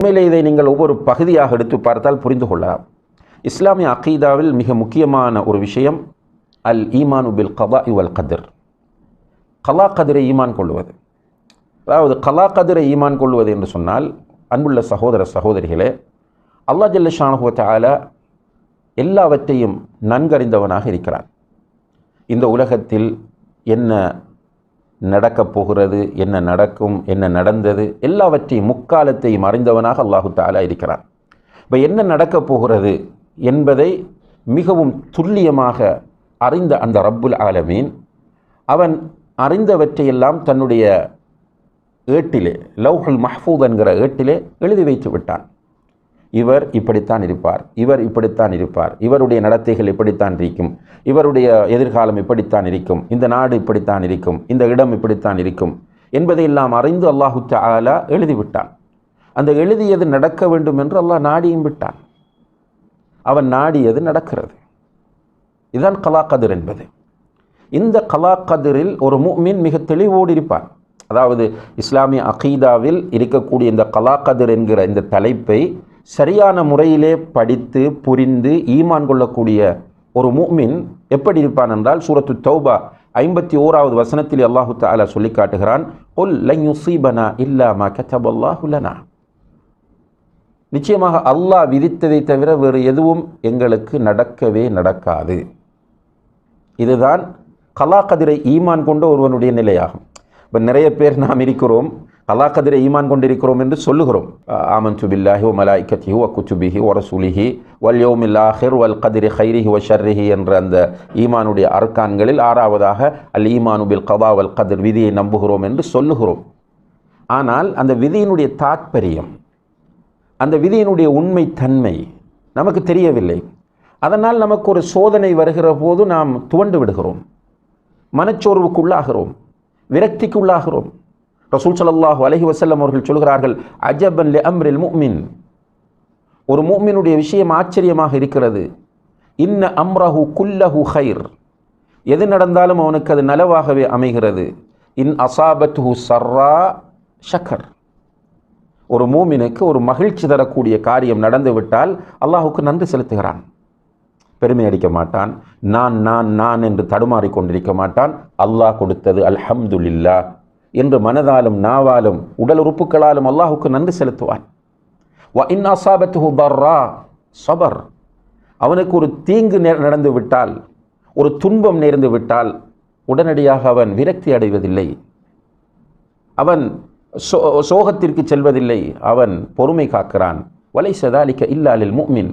உண்மையிலே இதை நீங்கள் ஒவ்வொரு பகுதியாக எடுத்து பார்த்தால் புரிந்து கொள்ளலாம். இஸ்லாமிய அகீதாவில் மிக முக்கியமான ஒரு விஷயம் அல் ஈமான் உபில் கதா இவல் கதிர். கலா கதிரை ஈமான் கொள்வது. அதாவது கலா கதிரை ஈமான் கொள்வது என்று சொன்னால் அன்புள்ள சகோதர சகோதரிகளே அல்லா ஜல்ல ஷானுவத்த எல்லாவற்றையும் நன்கறிந்தவனாக இருக்கிறான். இந்த உலகத்தில் என்ன நடக்கப் போகிறது என்ன நடக்கும் என்ன நடந்தது எல்லாவற்றையும் முக்காலத்தையும் அறிந்தவனாக அல்லாஹு தாலா இருக்கிறான். இப்போ என்ன நடக்கப் போகிறது என்பதை மிகவும் துல்லியமாக அறிந்த அந்த ரப்புல் ஆலமீன் அவன் அறிந்தவற்றையெல்லாம் தன்னுடைய ஏட்டிலே லவ்ஹுல் மஹ்பூத் என்கிற ஏட்டிலே எழுதி வைத்து விட்டான். இவர் இப்படித்தான் இருப்பார். இவர் இப்படித்தான் இருப்பார். இவருடைய நடத்தைகள் இப்படித்தான் இருக்கும். இவருடைய எதிர்காலம் இப்படித்தான் இருக்கும். இந்த நாடு இப்படித்தான் இருக்கும். இந்த இடம் இப்படித்தான் இருக்கும். என்பதையெல்லாம் அறிந்து அல்லாஹு தாலா எழுதிவிட்டான். அந்த எழுதியது நடக்க வேண்டும் என்று அல்லாஹ் நாடியும் விட்டான். அவன் நாடியது நடக்கிறது. இதுதான் கலாக்கதிர் என்பது. இந்த கலாக்கதிரில் ஒரு முஃமின் மிக தெளிவோடு இருப்பான். அதாவது இஸ்லாமிய அகீதாவில் இருக்கக்கூடிய இந்த கலாக்கதிர் என்கிற இந்த தலைப்பை சரியான முறையிலே படித்து புரிந்து ஈமான் கொள்ளக்கூடிய ஒரு மூமின் எப்படி இருப்பான் என்றால் சூரத்து தௌபா ஐம்பத்தி ஓராவது வசனத்தில் அல்லாஹு தாலா சொல்லி காட்டுகிறான் ஒல் லையுசீபனா இல்லாமா நிச்சயமாக அல்லாஹ் விதித்ததை தவிர வேறு எதுவும் எங்களுக்கு நடக்கவே நடக்காது. இதுதான் கலாக்கதிரை ஈமான் கொண்ட ஒருவனுடைய நிலையாகும். இப்போ நிறைய பேர் நாம் இருக்கிறோம் கலாக்கதிரை ஈமான் கொண்டிருக்கிறோம் என்று சொல்லுகிறோம். ஆமன் சுபில்லாஹி ஒ மலாய்கத்திஹி ஒ குச்சுபிஹி ஒ ரசூலிஹி வல் யோமில் வல் கதிரி ஹைரிஹி ஒ ஷர்ரிஹி என்ற அந்த ஈமானுடைய அர்கான்களில் ஆறாவதாக அல் ஈமானு பில் கதா வல் கதிர் விதியை நம்புகிறோம் என்று சொல்லுகிறோம். ஆனால் அந்த விதியினுடைய தாத்பரியம் அந்த விதியினுடைய உண்மை தன்மை நமக்கு தெரியவில்லை. அதனால் நமக்கு ஒரு சோதனை வருகிற போது நாம் துவண்டு விடுகிறோம். மனச்சோர்வுக்குள்ளாகிறோம். விரக்திக்குள்ளாகிறோம். ரசூல் சல்லாஹூ அலஹி வசல்லம் அவர்கள் சொல்கிறார்கள் அஜபன் லி அம்ரில் முக்மின் ஒரு மூமினுடைய விஷயம் ஆச்சரியமாக இருக்கிறது. இன்ன அம்ரஹு குல்லஹு ஹைர் எது நடந்தாலும் அவனுக்கு அது நலவாகவே அமைகிறது. இன் அசாபத்து சர்ரா ஷக்கர். ஒரு மூமினுக்கு ஒரு மகிழ்ச்சி தரக்கூடிய காரியம் நடந்துவிட்டால் அல்லாஹுக்கு நன்றி செலுத்துகிறான். பெருமை அடிக்க மாட்டான். நான் நான் நான் என்று தடுமாறிக்கொண்டிருக்க மாட்டான். அல்லாஹ் கொடுத்தது அல்ஹம்துல்லா என்று மனதாலும் நாவாலும் உடல் உறுப்புகளாலும் அல்லாஹுக்கு நன்றி செலுத்துவான். வ இன் அசாபத்து பர்ரா சபர். அவனுக்கு ஒரு தீங்கு நடந்து விட்டால் ஒரு துன்பம் நேர்ந்து விட்டால் உடனடியாக அவன் விரக்தி அடைவதில்லை. அவன் சோ சோகத்திற்கு செல்வதில்லை. அவன் பொறுமை காக்கிறான். வலை சதாலிக்க இல்லாலில் மூமின்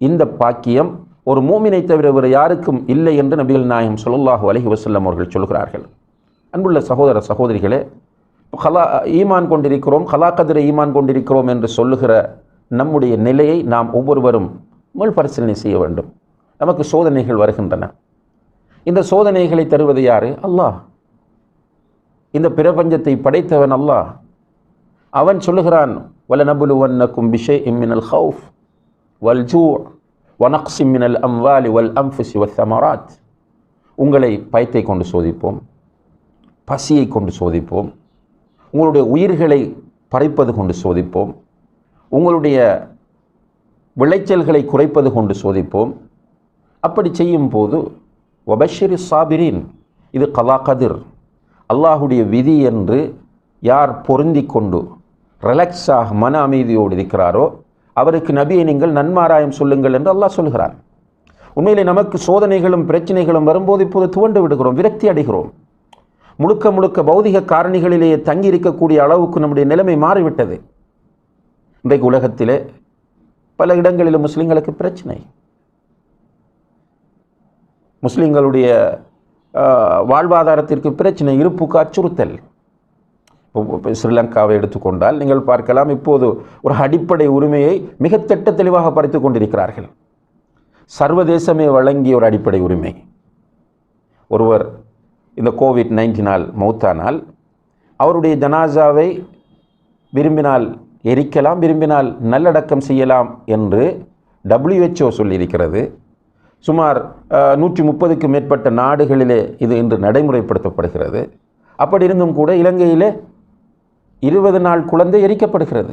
இந்த பாக்கியம் ஒரு மூமினை தவிர வேறு யாருக்கும் இல்லை என்று நபிகள் நாயகம் சொல்லாஹு அலஹி வசல்லம் அவர்கள் சொல்கிறார்கள். அன்புள்ள சகோதர சகோதரிகளே ஹலா ஈமான் கொண்டிருக்கிறோம் கலாக்கதிரை ஈமான் கொண்டிருக்கிறோம் என்று சொல்லுகிற நம்முடைய நிலையை நாம் ஒவ்வொருவரும் பரிசீலனை செய்ய வேண்டும். நமக்கு சோதனைகள் வருகின்றன. இந்த சோதனைகளை தருவது யார்? அல்லாஹ். இந்த பிரபஞ்சத்தை படைத்தவன் அல்லாஹ். அவன் சொல்லுகிறான் வல நபுலுவன்னக்கும் பிஷே இம்மினல் ஹவுஃப் வல் ஜூ வனக்ஸி மினல் அம்வாலி வல் அம்ஃபுசி வல் தமராத். உங்களை பயத்தை கொண்டு சோதிப்போம். பசியை கொண்டு சோதிப்போம். உங்களுடைய உயிர்களை பறைப்பது கொண்டு சோதிப்போம். உங்களுடைய விளைச்சல்களை குறைப்பது கொண்டு சோதிப்போம். அப்படி செய்யும் போது ஒபஷிரி சாபிரின் இது கலா கதிர். அல்லாஹுடைய விதி என்று யார் பொருந்தி கொண்டு ரிலாக்ஸாக மன அமைதியோடு இருக்கிறாரோ அவருக்கு நபியை நீங்கள் நன்மாராயம் சொல்லுங்கள் என்று அல்லாஹ் சொல்கிறார் உண்மையிலே நமக்கு சோதனைகளும் பிரச்சனைகளும் வரும்போது இப்போது துவண்டு விடுகிறோம் விரக்தி அடைகிறோம். முழுக்க முழுக்க பௌதிக காரணிகளிலேயே தங்கி இருக்கக்கூடிய அளவுக்கு நம்முடைய நிலைமை மாறிவிட்டது. இன்றைக்கு உலகத்திலே பல இடங்களில் முஸ்லீம்களுக்கு பிரச்சனை. முஸ்லீம்களுடைய வாழ்வாதாரத்திற்கு பிரச்சனை இருப்புக்கு அச்சுறுத்தல். இப்போ ஸ்ரீலங்காவை எடுத்துக்கொண்டால் நீங்கள் பார்க்கலாம் இப்போது ஒரு அடிப்படை உரிமையை மிக திட்ட தெளிவாக பறித்து கொண்டிருக்கிறார்கள். சர்வதேசமே வழங்கிய ஒரு அடிப்படை உரிமை. ஒருவர் இந்த கோவிட் நைன்டீனால் மௌத்தானால் அவருடைய ஜனாசாவை விரும்பினால் எரிக்கலாம் விரும்பினால் நல்லடக்கம் செய்யலாம் என்று டபிள்யூஹெச்ஓ சொல்லியிருக்கிறது. சுமார் நூற்றி முப்பதுக்கு மேற்பட்ட நாடுகளிலே இது இன்று நடைமுறைப்படுத்தப்படுகிறது. அப்படி இருந்தும் கூட இலங்கையிலே இருபது நாள் குழந்தை எரிக்கப்படுகிறது.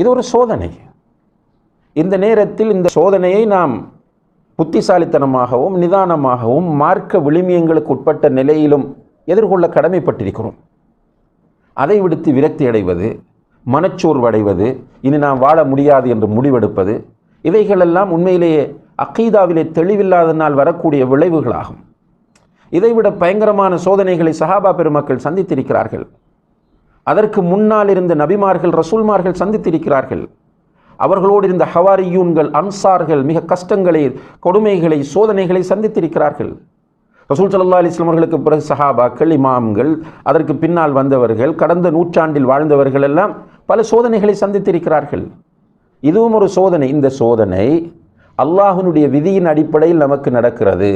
இது ஒரு சோதனை. இந்த நேரத்தில் இந்த சோதனையை நாம் புத்திசாலித்தனமாகவும் நிதானமாகவும் மார்க்க விளிமியங்களுக்கு உட்பட்ட நிலையிலும் எதிர்கொள்ள கடமைப்பட்டிருக்கிறோம். அதை விடுத்து விரக்தி அடைவது மனச்சோர்வு அடைவது இனி நாம் வாழ முடியாது என்று முடிவெடுப்பது இவைகளெல்லாம் உண்மையிலேயே அக்கீதாவிலே தெளிவில்லாதனால் வரக்கூடிய விளைவுகளாகும். இதைவிட பயங்கரமான சோதனைகளை சஹாபா பெருமக்கள் சந்தித்திருக்கிறார்கள். அதற்கு முன்னால் இருந்த நபிமார்கள் ரசூல்மார்கள் சந்தித்திருக்கிறார்கள். அவர்களோடு இருந்த ஹவாரியூன்கள் அன்சார்கள் மிக கஷ்டங்களை கொடுமைகளை சோதனைகளை சந்தித்திருக்கிறார்கள். ரசூல் சல்லா அலிஸ்லாம் அவர்களுக்கு பிறகு சஹாபாக்கள் இமாம்கள் அதற்கு பின்னால் வந்தவர்கள் கடந்த நூற்றாண்டில் வாழ்ந்தவர்கள் எல்லாம் பல சோதனைகளை சந்தித்திருக்கிறார்கள். இதுவும் ஒரு சோதனை. இந்த சோதனை அல்லாஹினுடைய விதியின் அடிப்படையில் நமக்கு நடக்கிறது.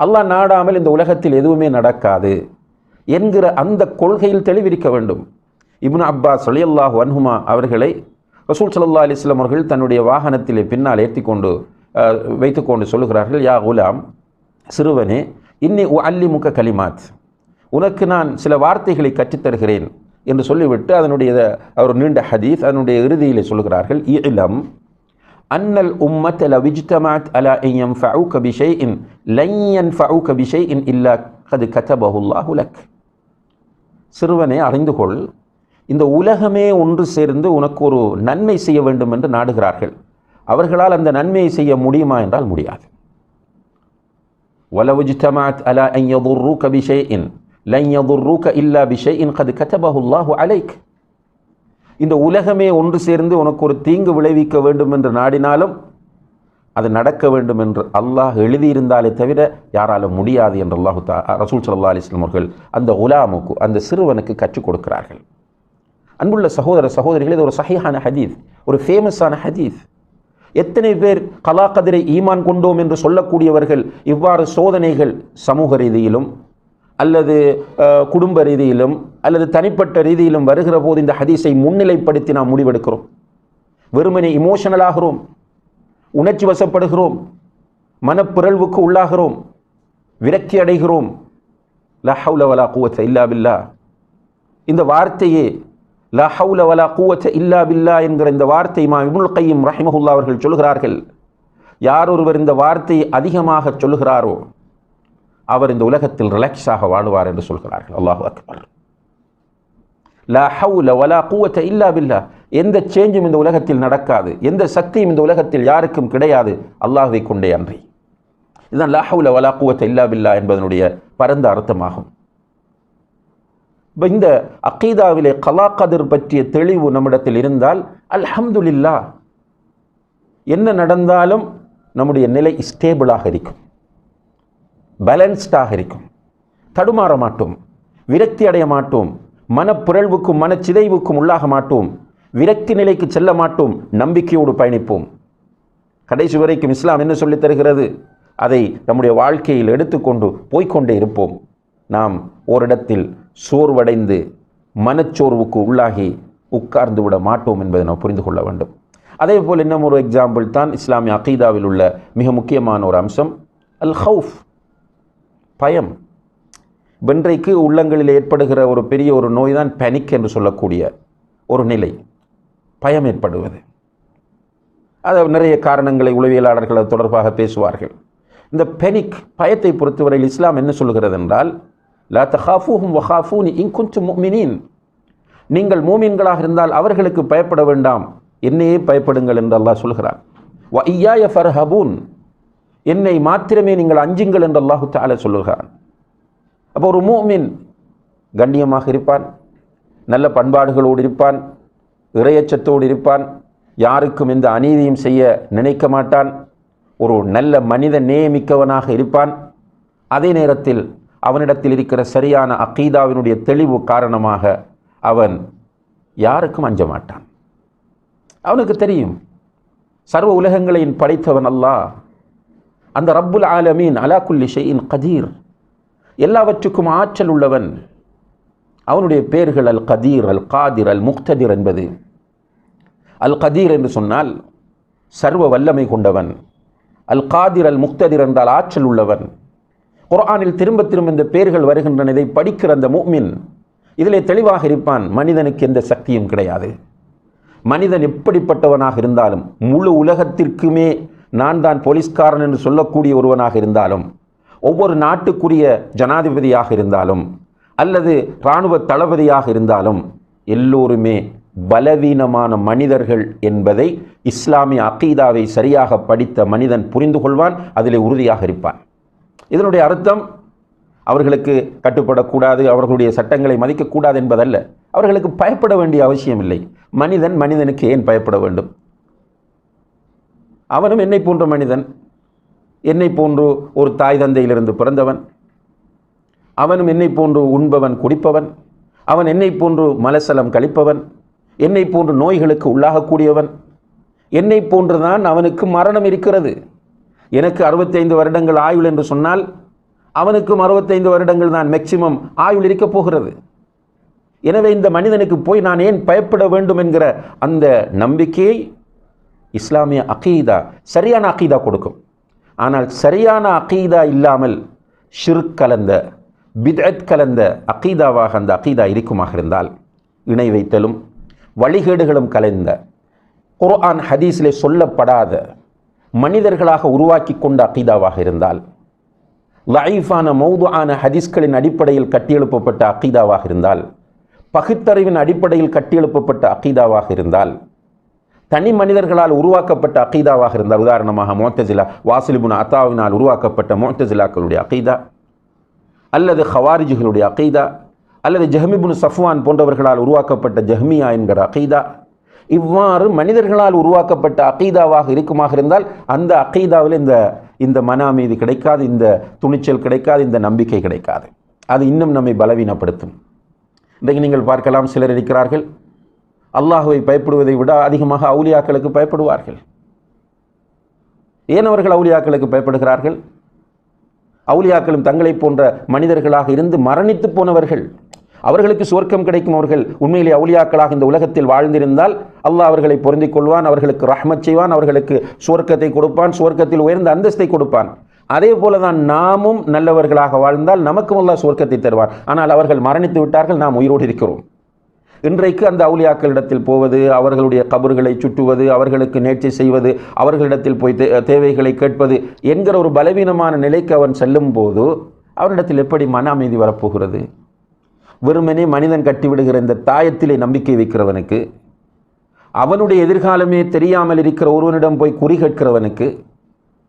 அல்லாஹ் நாடாமல் இந்த உலகத்தில் எதுவுமே நடக்காது என்கிற அந்த கொள்கையில் தெளிவிருக்க வேண்டும். இப்னு அப்பாஸ் அலியல்லாஹு அன்ஹுமா அவர்களை ரசூல் சல்லா அலிஸ்லாம் அவர்கள் தன்னுடைய வாகனத்திலே பின்னால் ஏற்றி கொண்டு வைத்துக்கொண்டு சொல்லுகிறார்கள் யா குலாம் சிறுவனே இன்னி அல்லி முக்க கலிமாத். உனக்கு நான் சில வார்த்தைகளை கற்றுத்தருகிறேன் என்று சொல்லிவிட்டு அதனுடைய அவர் நீண்ட ஹதீஸ் அதனுடைய இறுதியில் சொல்கிறார்கள் இளம் அன்னல் உம்மத் அல விஜ்தமாத் அலா ஐயம் ஃபவு கபிஷை இன் லையன் கபிஷே இன் இல்லா கது கதபஹுல்லாஹு உலக் சிறுவனை அறிந்து கொள் இந்த உலகமே ஒன்று சேர்ந்து உனக்கு ஒரு நன்மை செய்ய வேண்டும் என்று நாடுகிறார்கள் அவர்களால் அந்த நன்மையை செய்ய முடியுமா என்றால் முடியாது ولو اجتمعت على أن يضروك بشيء لن يضروك إلا بشيء قد كتبه الله عليك இந்த உலகமே ஒன்று சேர்ந்து உனக்கு ஒரு தீங்கு விளைவிக்க வேண்டும் என்று நாடினாலும் அது நடக்க வேண்டும் என்று அல்லாஹ் எழுதியிருந்தாலே தவிர யாராலும் முடியாது என்று அல்லாஹு தா ரசூல் சல்லா அலிஸ்லாம் அவர்கள் அந்த உலாமுக்கு அந்த சிறுவனுக்கு கற்றுக் கொடுக்கிறார்கள் அன்புள்ள சகோதர சகோதரிகள் இது ஒரு சஹிஹான ஹதீஸ் ஒரு ஃபேமஸான ஹதீஸ் எத்தனை பேர் கலா கதிரை ஈமான் கொண்டோம் என்று சொல்லக்கூடியவர்கள் இவ்வாறு சோதனைகள் சமூக ரீதியிலும் அல்லது குடும்ப ரீதியிலும் அல்லது தனிப்பட்ட ரீதியிலும் வருகிற போது இந்த ஹதீஸை முன்னிலைப்படுத்தி நாம் முடிவெடுக்கிறோம். வெறுமனே இமோஷனலாகிறோம் உணர்ச்சி வசப்படுகிறோம் மனப்பிறழ்வுக்கு உள்ளாகிறோம் விரக்தி அடைகிறோம். லஹவுல வலா கூவத்த இல்லா பில்லா. இந்த வார்த்தையே லா ஹவுல வலா கூவச்ச இல்லா பில்லா என்கிற இந்த வார்த்தை மா இபுல் கையும் ரஹிமஹுல்லா அவர்கள் சொல்கிறார்கள் யார் ஒருவர் இந்த வார்த்தையை அதிகமாக சொல்லுகிறாரோ அவர் இந்த உலகத்தில் ரிலாக்ஸாக வாழுவார் என்று சொல்கிறார்கள். அல்லாஹு அக்பர். லா ஹவுல வலா கூவச்ச இல்லா பில்லா. எந்த சேஞ்சும் இந்த உலகத்தில் நடக்காது. எந்த சக்தியும் இந்த உலகத்தில் யாருக்கும் கிடையாது. அல்லாஹுவை கொண்டே அன்றி. இதுதான் லா ஹவுல வலா கூவச்ச இல்லா பில்லா என்பதனுடைய பரந்த அர்த்தமாகும். இப்போ இந்த அக்கீதாவிலே கலா கதிர் பற்றிய தெளிவு நம்மிடத்தில் இருந்தால் அல்ஹம்துலில்லா என்ன நடந்தாலும் நம்முடைய நிலை ஸ்டேபிளாக இருக்கும். பேலன்ஸ்டாக இருக்கும். தடுமாற மாட்டோம். விரக்தி அடைய மாட்டோம். மனப்புரழ்வுக்கும் மனச்சிதைவுக்கும் உள்ளாக மாட்டோம். விரக்தி நிலைக்கு செல்ல மாட்டோம். நம்பிக்கையோடு பயணிப்போம். கடைசி வரைக்கும் இஸ்லாம் என்ன சொல்லித் தருகிறது? அதை நம்முடைய வாழ்க்கையில் எடுத்துக்கொண்டு போய்க்கொண்டே இருப்போம். நாம் ஓரிடத்தில் சோர்வடைந்து மனச்சோர்வுக்கு உள்ளாகி உட்கார்ந்து விட மாட்டோம் என்பதை நாம் புரிந்து கொள்ள வேண்டும். அதே போல் இன்னும் ஒரு எக்ஸாம்பிள் தான் இஸ்லாமிய அகீதாவில் உள்ள மிக முக்கியமான ஒரு அம்சம் அல் ஹவுஃப் பயம். வென்றைக்கு உள்ளங்களில் ஏற்படுகிற ஒரு பெரிய ஒரு நோய் தான் பெனிக் என்று சொல்லக்கூடிய ஒரு நிலை. பயம் ஏற்படுவது. அது நிறைய காரணங்களை உளவியலாளர்கள் அது தொடர்பாக பேசுவார்கள். இந்த பெனிக் பயத்தை பொறுத்தவரையில் இஸ்லாம் என்ன சொல்கிறது என்றால் லா தஹாஃபூஹும் வஹாஃபூனி இன்குன்றும் முஃமினீன் நீங்கள் மூமின்களாக இருந்தால் அவர்களுக்கு பயப்பட வேண்டாம். என்னையே பயப்படுங்கள் என்று அல்லாஹ் சொல்கிறான். வ ஐயாய ஃபர்ஹபூன். என்னை மாத்திரமே நீங்கள் அஞ்சுங்கள் என்று அல்லாஹு தால சொல்லுகிறான். அப்போ ஒரு மூமின் கண்ணியமாக இருப்பான் நல்ல பண்பாடுகளோடு இருப்பான் இறையச்சத்தோடு இருப்பான் யாருக்கும் எந்த அநீதியும் செய்ய நினைக்க மாட்டான் ஒரு நல்ல மனித நேயமிக்கவனாக இருப்பான். அதே நேரத்தில் அவனிடத்தில் இருக்கிற சரியான அக்கீதாவினுடைய தெளிவு காரணமாக அவன் யாருக்கும் அஞ்ச மாட்டான். அவனுக்கு தெரியும். சர்வ உலகங்களையும் படைத்தவன் அல்லாஹ். அந்த ரப்புல் ஆலமீன் அலா குல்லி ஷெயின் கதீர். எல்லாவற்றுக்கும் ஆற்றல் உள்ளவன் அவனுடைய பெயர்கள் அல் கதீர் அல் காதிர் அல் முக்ததிர் என்பது. அல் கதீர் என்று சொன்னால் சர்வ வல்லமை கொண்டவன். அல் காதிர் அல் முக்ததிர் என்றால் ஆற்றல் உள்ளவன். குரானில் திரும்ப திரும்ப இந்த பேர்கள் வருகின்றன. இதை படிக்கிற அந்த மூமின் இதிலே தெளிவாக இருப்பான் மனிதனுக்கு எந்த சக்தியும் கிடையாது. மனிதன் எப்படிப்பட்டவனாக இருந்தாலும் முழு உலகத்திற்குமே நான் தான் போலீஸ்காரன் என்று சொல்லக்கூடிய ஒருவனாக இருந்தாலும் ஒவ்வொரு நாட்டுக்குரிய ஜனாதிபதியாக இருந்தாலும் அல்லது இராணுவ தளபதியாக இருந்தாலும் எல்லோருமே பலவீனமான மனிதர்கள் என்பதை இஸ்லாமிய அகீதாவை சரியாக படித்த மனிதன் புரிந்து கொள்வான் அதிலே உறுதியாக இருப்பான். இதனுடைய அர்த்தம் அவர்களுக்கு கட்டுப்படக்கூடாது அவர்களுடைய சட்டங்களை மதிக்கக்கூடாது என்பதல்ல. அவர்களுக்கு பயப்பட வேண்டிய அவசியம் இல்லை மனிதன் மனிதனுக்கு ஏன் பயப்பட வேண்டும்? அவனும் என்னை போன்ற மனிதன். என்னை போன்று ஒரு தாய் தந்தையிலிருந்து பிறந்தவன். அவனும் என்னை போன்று உண்பவன் குடிப்பவன். அவன் என்னை போன்று மலசலம் கழிப்பவன். என்னை போன்று நோய்களுக்கு உள்ளாகக்கூடியவன். என்னை போன்றுதான் அவனுக்கு மரணம் இருக்கிறது. எனக்கு அறுபத்தைந்து வருடங்கள் ஆயுள் என்று சொன்னால் அவனுக்கும் அறுபத்தைந்து வருடங்கள் தான் மேக்சிமம் ஆயுள் இருக்கப் போகிறது. எனவே இந்த மனிதனுக்கு போய் நான் ஏன் பயப்பட வேண்டும் என்கிற அந்த நம்பிக்கையை இஸ்லாமிய அகீதா சரியான அகீதா கொடுக்கும். ஆனால் சரியான அகீதா இல்லாமல் ஷிர்க் கலந்த பிதத் கலந்த அகீதாவாக அந்த அகீதா இருக்குமாக இருந்தால் இணை வைத்தலும் வழிகேடுகளும் கலந்த குர்ஆன் ஹதீஸிலே சொல்லப்படாத மனிதர்களாக உருவாக்கி கொண்ட அக்கீதாவாக இருந்தால் லைஃபான மௌதுவான ஹதீஸ்களின் அடிப்படையில் கட்டியெழுப்பப்பட்ட அக்கீதாவாக இருந்தால் பகுத்தறிவின் அடிப்படையில் கட்டியெழுப்பப்பட்ட அக்கீதாவாக இருந்தால் தனி மனிதர்களால் உருவாக்கப்பட்ட அக்கீதாவாக இருந்தால் உதாரணமாக மோத்தசிலா வாசிலிபுன் அத்தாவினால் உருவாக்கப்பட்ட மோத்தசிலாக்களுடைய அக்கீதா அல்லது ஹவாரிஜுகளுடைய அக்கீதா அல்லது ஜஹமிபுன் சஃப்வான் போன்றவர்களால் உருவாக்கப்பட்ட ஜஹ்மியா என்கிற அகீதா இவ்வாறு மனிதர்களால் உருவாக்கப்பட்ட அகீதாவாக இருக்குமாக இருந்தால் அந்த அகீதாவில் இந்த இந்த மன அமைதி கிடைக்காது இந்த துணிச்சல் கிடைக்காது இந்த நம்பிக்கை கிடைக்காது. அது இன்னும் நம்மை பலவீனப்படுத்தும். இன்றைக்கு நீங்கள் பார்க்கலாம் சிலர் இருக்கிறார்கள். அல்லாஹுவை பயப்படுவதை விட அதிகமாக அவுலியாக்களுக்கு பயப்படுவார்கள். ஏன் அவர்கள் அவுலியாக்களுக்கு பயப்படுகிறார்கள்? அவுலியாக்களும் தங்களைப் போன்ற மனிதர்களாக இருந்து மரணித்து போனவர்கள். அவர்களுக்கு சுவர்க்கம் கிடைக்கும் அவர்கள் உண்மையிலே அவுளியாக்களாக இந்த உலகத்தில் வாழ்ந்திருந்தால் அல்லாஹ் அவர்களை பொருந்திக் கொள்வான் அவர்களுக்கு ரஹ்மத் செய்வான் அவர்களுக்கு சுவர்க்கத்தை கொடுப்பான் சுவர்க்கத்தில் உயர்ந்த அந்தஸ்தை கொடுப்பான். அதே போல தான் நாமும் நல்லவர்களாக வாழ்ந்தால் நமக்கும் அல்லாஹ் சுவர்க்கத்தை தருவார் ஆனால் அவர்கள் மரணித்து விட்டார்கள் நாம் உயிரோடு இருக்கிறோம். இன்றைக்கு அந்த அவுளியாக்களிடத்தில் போவது அவர்களுடைய கபர்களை சுட்டுவது அவர்களுக்கு நேர்ச்சி செய்வது அவர்களிடத்தில் போய் தே- தேவைகளை கேட்பது என்கிற ஒரு பலவீனமான நிலைக்கு அவன் செல்லும் போது அவரிடத்தில் எப்படி மன அமைதி வரப்போகிறது? வெறுமனே மனிதன் கட்டிவிடுகிற இந்த தாயத்திலே நம்பிக்கை வைக்கிறவனுக்கு அவனுடைய எதிர்காலமே தெரியாமல் இருக்கிற ஒருவனிடம் போய் குறி கேட்கிறவனுக்கு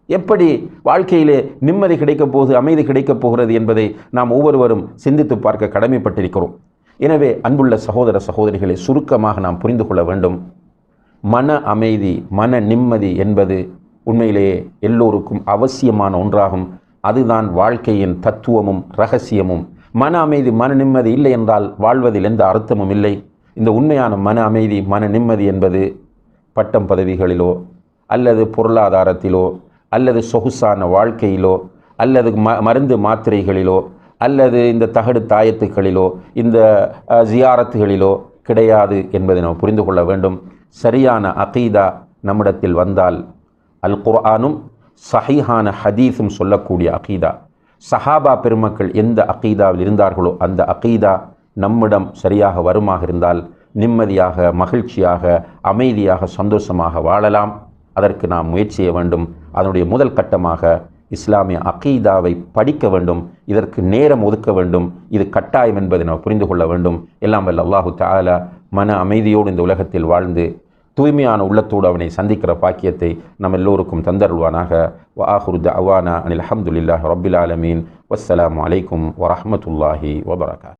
எப்படி வாழ்க்கையிலே நிம்மதி கிடைக்கப் போகுது அமைதி கிடைக்கப் போகிறது என்பதை நாம் ஒவ்வொருவரும் சிந்தித்து பார்க்க கடமைப்பட்டிருக்கிறோம். எனவே அன்புள்ள சகோதர சகோதரிகளை சுருக்கமாக நாம் புரிந்து கொள்ள வேண்டும். மன அமைதி மன நிம்மதி என்பது உண்மையிலேயே எல்லோருக்கும் அவசியமான ஒன்றாகும். அதுதான் வாழ்க்கையின் தத்துவமும் ரகசியமும். மன அமைதி மன நிம்மதி இல்லை என்றால் வாழ்வதில் எந்த அர்த்தமும் இல்லை. இந்த உண்மையான மன அமைதி மன நிம்மதி என்பது பட்டம் பதவிகளிலோ அல்லது பொருளாதாரத்திலோ அல்லது சொகுசான வாழ்க்கையிலோ அல்லது ம மருந்து மாத்திரைகளிலோ அல்லது இந்த தகடு தாயத்துகளிலோ இந்த ஜியாரத்துகளிலோ கிடையாது என்பதை நாம் புரிந்து கொள்ள வேண்டும். சரியான அகீதா நம்மிடத்தில் வந்தால் அல் குர்ஆனும் சஹீஹான ஹதீஸும் சொல்லக்கூடிய அகீதா. சஹாபா பெருமக்கள் எந்த அகீதாவில் இருந்தார்களோ அந்த அகீதா நம்மிடம் சரியாக வருமாக இருந்தால் நிம்மதியாக மகிழ்ச்சியாக அமைதியாக சந்தோஷமாக வாழலாம். அதற்கு நாம் முயற்சி செய்ய வேண்டும். அதனுடைய முதல் கட்டமாக இஸ்லாமிய அகீதாவை படிக்க வேண்டும். இதற்கு நேரம் ஒதுக்க வேண்டும். இது கட்டாயம் என்பதை நாம் புரிந்து கொள்ள வேண்டும். எல்லாம் வல்ல அல்லாஹு தாலா மன அமைதியோடு இந்த உலகத்தில் வாழ்ந்து தூய்மையான உள்ளத்தோடு அவனை சந்திக்கிற பாக்கியத்தை நம் எல்லோருக்கும் தந்தருள்வானாக. வ ஆஹுரு அவானா அனில் அல்ஹம்துலில்லாஹி ரப்பில் ஆலமீன். வஸ்ஸலாம் அலைக்கும் வரமத்துல்லாஹி வபரகாத்.